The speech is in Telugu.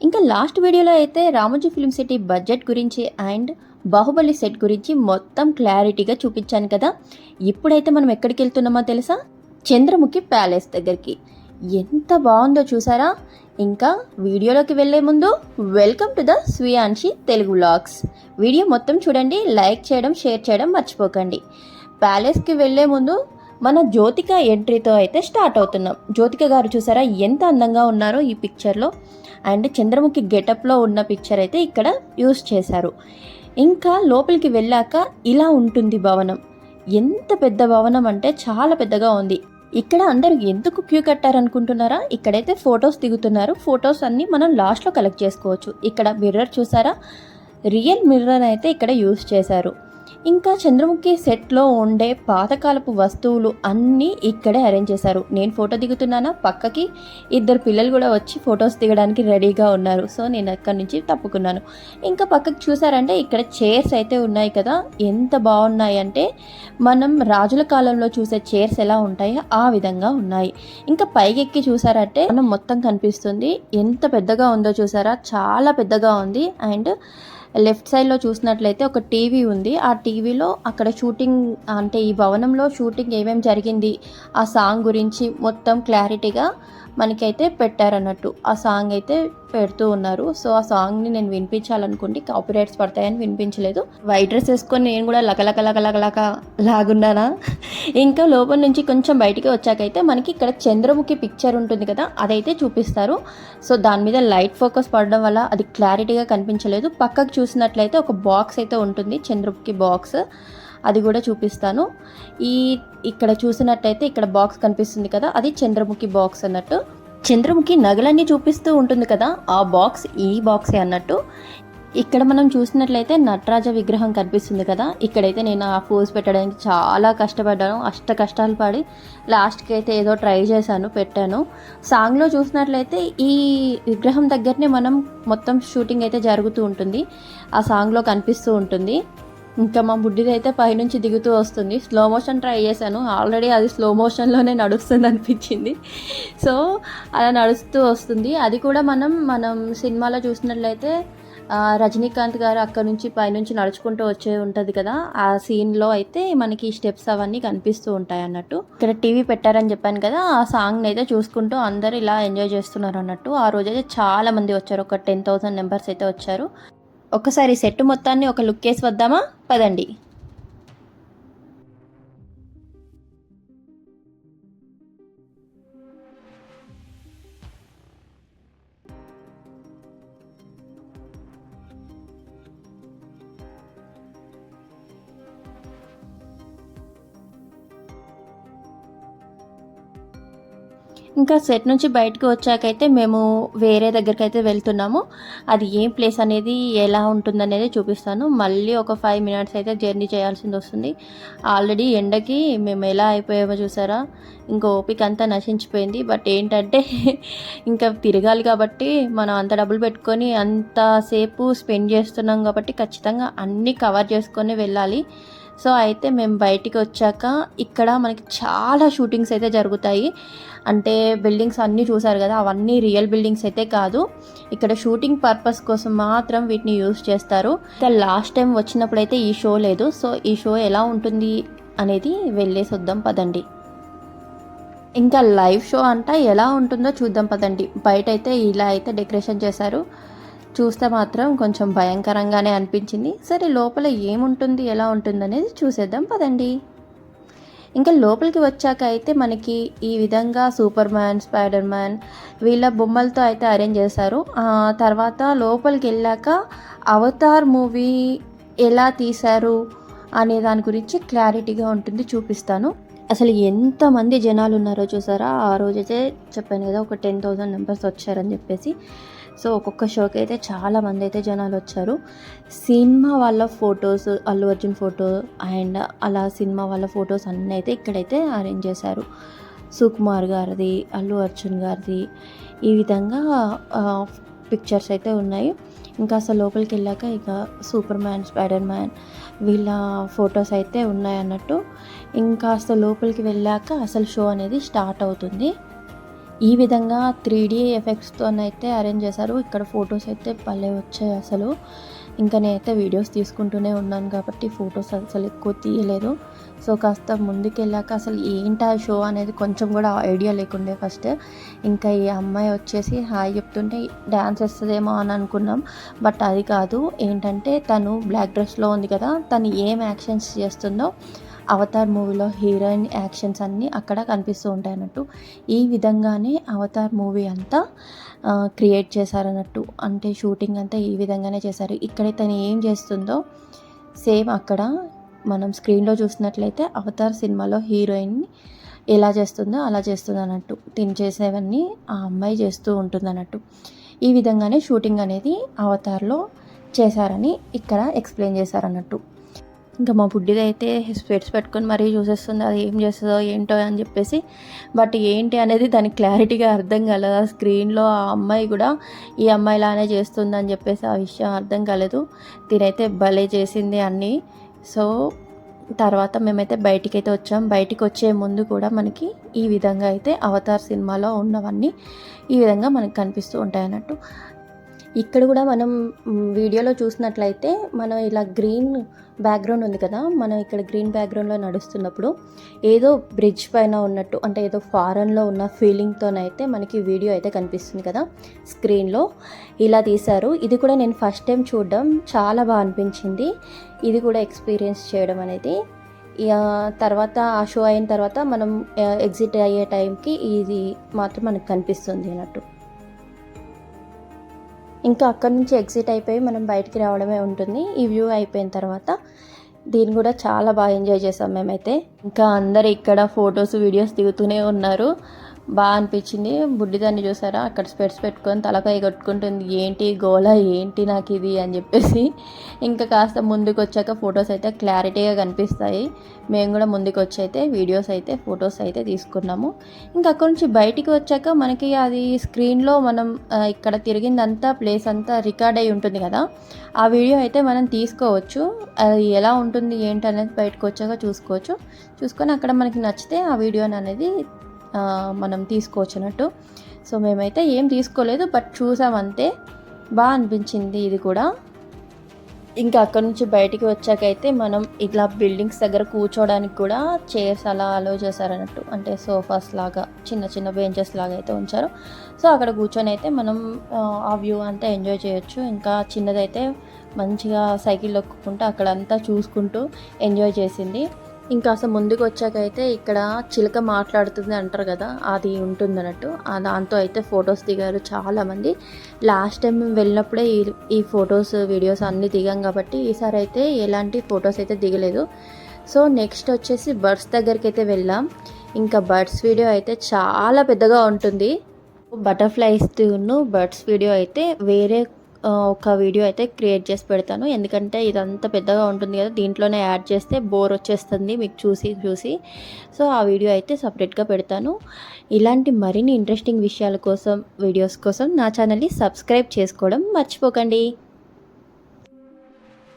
ఇంకా లాస్ట్ వీడియోలో అయితే రామోజీ ఫిల్మ్ సిటీ బడ్జెట్ గురించి అండ్ బాహుబలి సెట్ గురించి మొత్తం క్లారిటీగా చూపించాను కదా. ఇప్పుడైతే మనం ఎక్కడికి వెళ్తున్నామో తెలుసా? చంద్రముఖి ప్యాలెస్ దగ్గరికి. ఎంత బాగుందో చూసారా? ఇంకా వీడియోలోకి వెళ్ళే ముందు welcome to the Swiyanshi Telugu vlogs. Video మొత్తం చూడండి లైక్ చేయడం షేర్ చేయడం మర్చిపోకండి. ప్యాలెస్కి వెళ్ళే ముందు మన జ్యోతిక ఎంట్రీతో అయితే స్టార్ట్ అవుతున్నాం. జ్యోతిక గారు చూసారా ఎంత అందంగా ఉన్నారో ఈ పిక్చర్లో. అండ్ చంద్రముఖి గెటప్లో ఉన్న పిక్చర్ అయితే ఇక్కడ యూస్ చేశారు. ఇంకా లోపలికి వెళ్ళాక ఇలా ఉంటుంది భవనం. ఎంత పెద్ద భవనం అంటే చాలా పెద్దగా ఉంది. ఇక్కడ అందరూ ఎందుకు క్యూ కట్టారనుకుంటున్నారా? ఇక్కడైతే ఫొటోస్ దిగుతున్నారు. ఫొటోస్ అన్నీ మనం లాస్ట్లో కలెక్ట్ చేసుకోవచ్చు. ఇక్కడ మిర్రర్ చూసారా? రియల్ మిర్రర్ అయితే ఇక్కడ యూస్ చేశారు. ఇంకా చంద్రముఖి సెట్లో ఉండే పాతకాలపు వస్తువులు అన్నీ ఇక్కడే అరేంజ్ చేశారు. నేను ఫోటో దిగుతున్నానా? పక్కకి ఇద్దరు పిల్లలు కూడా వచ్చి ఫొటోస్ దిగడానికి రెడీగా ఉన్నారు. సో నేను అక్కడి నుంచి తప్పుకున్నాను. ఇంకా పక్కకి చూసారంటే ఇక్కడ చైర్స్ అయితే ఉన్నాయి కదా. ఎంత బాగున్నాయి అంటే మనం రాజుల కాలంలో చూసే చైర్స్ ఎలా ఉంటాయో ఆ విధంగా ఉన్నాయి. ఇంకా పైకెక్కి చూసారంటే మనం మొత్తం కనిపిస్తుంది. ఎంత పెద్దగా ఉందో చూసారా? చాలా పెద్దగా ఉంది. అండ్ లెఫ్ట్ సైడ్లో చూసినట్లయితే ఒక టీవీ ఉంది. ఆ టీవీలో అక్కడ షూటింగ్ అంటే ఈ భవనంలో షూటింగ్ ఏమేమి జరిగింది ఆ సాంగ్ గురించి మొత్తం క్లారిటీగా మనకైతే పెట్టారన్నట్టు. ఆ సాంగ్ అయితే పెడుతూ ఉన్నారు. సో ఆ సాంగ్ని నేను వినిపించాలనుకుంటే కాపీరైట్స్ పడతాయని వినిపించలేదు. వైట్ డ్రెస్ వేసుకొని నేను కూడా లకలక లకలక లాగున్నానా? ఇంకా లోపల నుంచి కొంచెం బయటికి వచ్చాకైతే మనకి ఇక్కడ చంద్రముఖి పిక్చర్ ఉంటుంది కదా అదైతే చూపిస్తారు. సో దాని మీద లైట్ ఫోకస్ పడడం వల్ల అది క్లారిటీగా కనిపించలేదు. పక్కకు చూసినట్లయితే ఒక బాక్స్ అయితే ఉంటుంది చంద్రముఖి బాక్స్ అది కూడా చూపిస్తాను. ఈ ఇక్కడ చూసినట్టయితే ఇక్కడ బాక్స్ కనిపిస్తుంది కదా అది చంద్రముఖి బాక్స్ అన్నట్టు. చంద్రముఖి నగలన్నీ చూపిస్తూ ఉంటుంది కదా ఆ బాక్స్ ఈ బాక్సే అన్నట్టు. ఇక్కడ మనం చూసినట్లయితే నటరాజ విగ్రహం కనిపిస్తుంది కదా ఇక్కడైతే నేను ఆ పోజ్ పెట్టడానికి చాలా కష్టపడ్డాను అష్ట కష్టాలు పడి లాస్ట్కి అయితే ఏదో ట్రై చేశాను పెట్టాను. సాంగ్లో చూసినట్లయితే ఈ విగ్రహం దగ్గరనే మనం మొత్తం షూటింగ్ అయితే జరుగుతూ ఉంటుంది. ఆ సాంగ్లో కనిపిస్తూ ఉంటుంది. ఇంకా మా బుడ్డిది అయితే పైనుంచి దిగుతూ వస్తుంది. స్లో మోషన్ ట్రై చేశాను. ఆల్రెడీ అది స్లో మోషన్లోనే నడుస్తుంది అనిపించింది. సో అలా నడుస్తూ వస్తుంది. అది కూడా మనం మనం సినిమాలో చూసినట్లయితే రజనీకాంత్ గారు అక్కడ నుంచి పైనుంచి నడుచుకుంటూ వచ్చే ఉంటుంది కదా. ఆ సీన్లో అయితే మనకి స్టెప్స్ అవన్నీ కనిపిస్తూ ఉంటాయి అన్నట్టు. ఇక్కడ టీవీ పెట్టారని చెప్పాను కదా. ఆ సాంగ్ని అయితే చూసుకుంటూ అందరూ ఇలా ఎంజాయ్ చేస్తున్నారు అన్నట్టు. ఆ రోజైతే చాలా మంది వచ్చారు. ఒక టెన్ థౌసండ్ మెంబర్స్ అయితే వచ్చారు. ఒకసారి సెట్ మొత్తాన్ని ఒక లుక్ వేసి వద్దామా? పదండి. ఇంకా సెట్ నుంచి బయటకు వచ్చాకైతే మేము వేరే దగ్గరికి అయితే వెళ్తున్నాము. అది ఏం ప్లేస్ అనేది ఎలా ఉంటుందనేది చూపిస్తాను. మళ్ళీ ఒక ఫైవ్ మినిట్స్ అయితే జర్నీ చేయాల్సింది వస్తుంది. ఆల్రెడీ ఎండకి మేము ఎలా అయిపోయామో చూసారా? ఇంకా ఓపిక అంతా నశించిపోయింది. బట్ ఏంటంటే ఇంకా తిరగాలి కాబట్టి మనం అంత డబ్బులు పెట్టుకొని అంతసేపు స్పెండ్ చేస్తున్నాం కాబట్టి ఖచ్చితంగా అన్నీ కవర్ చేసుకొని వెళ్ళాలి. సో అయితే మేము బయటికి వచ్చాక ఇక్కడ మనకి చాలా షూటింగ్స్ అయితే జరుగుతాయి. అంటే బిల్డింగ్స్ అన్నీ చూసారు కదా అవన్నీ రియల్ బిల్డింగ్స్ అయితే కాదు. ఇక్కడ షూటింగ్ పర్పస్ కోసం మాత్రం వీటిని యూజ్ చేస్తారు. ఇంకా లాస్ట్ టైం వచ్చినప్పుడు అయితే ఈ షో లేదు. సో ఈ షో ఎలా ఉంటుంది అనేది వెళ్ళేసి వద్దాం పదండి. ఇంకా లైవ్ షో అంట ఎలా ఉంటుందో చూద్దాం పదండి. బయట అయితే ఇలా అయితే డెకరేషన్ చేశారు. చూస్తే మాత్రం కొంచెం భయంకరంగానే అనిపించింది. సరే లోపల ఏముంటుంది ఎలా ఉంటుంది అనేది చూసేద్దాం పదండి. ఇంకా లోపలికి వచ్చాక అయితే మనకి ఈ విధంగా సూపర్ మ్యాన్ స్పైడర్ మ్యాన్ వీళ్ళ బొమ్మలతో అయితే అరేంజ్ చేశారు. తర్వాత లోపలికి వెళ్ళాక అవతార్ మూవీ ఎలా తీశారు అనే దాని గురించి క్లారిటీగా ఉంటుంది చూపిస్తాను. అసలు ఎంతమంది జనాలు ఉన్నారో చూసారా? ఆ రోజైతే చెప్పాను కదా ఒక టెన్ థౌజండ్ మెంబర్స్ వచ్చారని చెప్పేసి. సో ఒక్కొక్క షోకి అయితే చాలా మంది అయితే జనాలు వచ్చారు. సినిమా వాళ్ళ photos Allu Arjun photo and అలా సినిమా వాళ్ళ ఫొటోస్ అన్నీ అయితే ఇక్కడైతే అరేంజ్ చేశారు. సుకుమార్ గారిది అల్లు అర్జున్ గారిది. ఈ విధంగా పిక్చర్స్ అయితే ఉన్నాయి. ఇంకా అసలు లోపలికి వెళ్ళాక ఇక సూపర్ మ్యాన్ స్పైడర్ మ్యాన్ వీళ్ళ ఫొటోస్ అయితే ఉన్నాయి అన్నట్టు. ఇంకా అసలు లోపలికి వెళ్ళాక అసలు షో అనేది స్టార్ట్ అవుతుంది. ఈ విధంగా త్రీ డీ ఎఫెక్ట్స్తోనైతే అరేంజ్ చేశారు. ఇక్కడ ఫొటోస్ అయితే భలే వచ్చాయి అసలు. ఇంకా నేనైతే వీడియోస్ తీసుకుంటూనే ఉన్నాను కాబట్టి ఫొటోస్ అసలు ఎక్కువ తీయలేదు. సో కాస్త ముందుకు వెళ్ళాక అసలు ఏంటి ఆ షో అనేది కొంచెం కూడా ఐడియా లేకుండే ఫస్ట్ ఇంకా ఈ అమ్మాయి వచ్చేసి హాయ్ చెప్తుంటే డ్యాన్స్ వేస్తుందేమో అని అనుకున్నాం. బట్ అది కాదు. ఏంటంటే తను బ్లాక్ డ్రెస్లో ఉంది కదా. తను ఏం యాక్షన్స్ చేస్తుందో అవతార్ మూవీలో హీరోయిన్ యాక్షన్స్ అన్నీ అక్కడ కనిపిస్తూ ఉంటాయి అన్నట్టు ఈ విధంగానే అవతార్ మూవీ అంతా క్రియేట్ చేశారన్నట్టు. అంటే షూటింగ్ అంతా ఈ విధంగానే చేశారు. ఇక్కడ తను ఏం చేస్తుందో సేమ్ అక్కడ మనం స్క్రీన్లో చూసినట్లయితే అవతార్ సినిమాలో హీరోయిన్ని ఎలా చేస్తుందో అలా చేస్తుంది అన్నట్టు తిని చేసేవన్నీ ఆ అమ్మాయి చేస్తూ ఉంటుంది అన్నట్టు ఈ విధంగానే షూటింగ్ అనేది అవతార్లో చేశారని ఇక్కడ ఎక్స్ప్లెయిన్ చేశారన్నట్టు. ఇంకా మా బుడ్డిది అయితే స్పెట్స్ పెట్టుకొని మరీ చూసేస్తుంది అది ఏం చేస్తుందో ఏంటో అని చెప్పేసి. బట్ ఏంటి అనేది దానికి క్లారిటీగా అర్థం కాలేదు. ఆ స్క్రీన్లో ఆ అమ్మాయి కూడా ఈ అమ్మాయిలానే చేస్తుంది అని చెప్పేసి ఆ విషయం అర్థం కాలేదు. తినైతే భలే చేసింది అన్నీ. సో తర్వాత మేమైతే బయటికి అయితే వచ్చాం. బయటికి వచ్చే ముందు కూడా మనకి ఈ విధంగా అయితే అవతార్ సినిమాలో ఉన్నవన్నీ ఈ విధంగా మనకు కనిపిస్తూ ఉంటాయి అన్నట్టు ఇక్కడ కూడా మనం వీడియోలో చూసినట్లయితే మనం ఇలా గ్రీన్ బ్యాక్గ్రౌండ్ ఉంది కదా మనం ఇక్కడ గ్రీన్ బ్యాక్గ్రౌండ్లో నడుస్తున్నప్పుడు ఏదో బ్రిడ్జ్ పైన ఉన్నట్టు అంటే ఏదో ఫారెన్లో ఉన్న ఫీలింగ్తోనైతే మనకి వీడియో అయితే కనిపిస్తుంది కదా స్క్రీన్లో. ఇలా తీశారు. ఇది కూడా నేను ఫస్ట్ టైం చూడడం చాలా బాగా అనిపించింది. ఇది కూడా ఎక్స్పీరియన్స్ చేయడం అనేది. తర్వాత ఆ షో అయిన తర్వాత మనం ఎగ్జిట్ అయ్యే టైంకి ఇది మాత్రం మనకు కనిపిస్తుంది అన్నట్టు. ఇంకా అక్కడి నుంచి ఎగ్జిట్ అయిపోయి మనం బయటికి రావడమే ఉంటుంది. ఈ వ్యూ అయిపోయిన తర్వాత దీన్ని కూడా చాలా బాగా ఎంజాయ్ చేసాం మేమైతే. ఇంకా అందరు ఇక్కడ ఫొటోస్ వీడియోస్ దిగుతూనే ఉన్నారు. బాగా అనిపించింది. బుడ్డిదాన్ని చూసారా? అక్కడ స్పెట్స్ పెట్టుకొని తలకాయ కట్టుకుంటుంది. ఏంటి గోల? ఏంటి నాకు ఇది? అని చెప్పేసి. ఇంకా కాస్త ముందుకు వచ్చాక ఫొటోస్ అయితే క్లారిటీగా కనిపిస్తాయి. మేము కూడా ముందుకు వచ్చి అయితే వీడియోస్ అయితే ఫొటోస్ అయితే తీసుకున్నాము. ఇంకా అక్కడ నుంచి బయటికి వచ్చాక మనకి అది స్క్రీన్లో మనం ఇక్కడ తిరిగిందంతా ప్లేస్ అంతా రికార్డ్ అయి ఉంటుంది కదా? ఆ వీడియో అయితే మనం తీసుకోవచ్చు. అది ఎలా ఉంటుంది ఏంటి అనేది బయటకు వచ్చాక చూసుకోవచ్చు. చూసుకొని అక్కడ మనకి నచ్చితే ఆ వీడియోని అనేది మనం తీసుకోవచ్చు అన్నట్టు సో మేమైతే ఏం తీసుకోలేదు బట్ చూసామంతే బాగా అనిపించింది ఇది కూడా. ఇంకా అక్కడ నుంచి బయటికి వచ్చాకైతే మనం ఇట్లా బిల్డింగ్స్ దగ్గర కూర్చోవడానికి కూడా చైర్స్ అలా అలో చేశారన్నట్టు. అంటే సోఫాస్ లాగా చిన్న చిన్న బెంచెస్ లాగా అయితే ఉంచారు. సో అక్కడ కూర్చొని అయితే మనం ఆ వ్యూ అంతా ఎంజాయ్ చేయొచ్చు. ఇంకా చిన్నదైతే మంచిగా సైకిల్ దొక్కుంటూ అక్కడంతా చూసుకుంటూ ఎంజాయ్ చేసింది. ఇంకా అసలు ముందుకు వచ్చాకైతే ఇక్కడ చిలక మాట్లాడుతుంది అంటారు కదా అది ఉంటుంది అన్నట్టు దాంతో అయితే ఫొటోస్ దిగారు చాలామంది. లాస్ట్ టైం మేము వెళ్ళినప్పుడే ఈ ఈ ఫొటోస్ వీడియోస్ అన్నీ దిగాం కాబట్టి ఈసారి అయితే ఎలాంటి ఫొటోస్ అయితే దిగలేదు. సో నెక్స్ట్ వచ్చేసి బర్డ్స్ దగ్గరికి అయితే వెళ్ళాం. ఇంకా బర్డ్స్ వీడియో అయితే చాలా పెద్దగా ఉంటుంది. బటర్ఫ్లైస్ బర్డ్స్ వీడియో అయితే వేరే ఒక వీడియో అయితే క్రియేట్ చేసి పెడతాను. ఎందుకంటే ఇదంతా పెద్దగా ఉంటుంది కదా దీంట్లోనే యాడ్ చేస్తే బోర్ వచ్చేస్తుంది మీకు చూసి చూసి. సో ఆ వీడియో అయితే సపరేట్గా పెడతాను. ఇలాంటి మరిన్ని ఇంట్రెస్టింగ్ విషయాల కోసం వీడియోస్ కోసం నా ఛానల్ని సబ్స్క్రైబ్ చేసుకోవడం మర్చిపోకండి.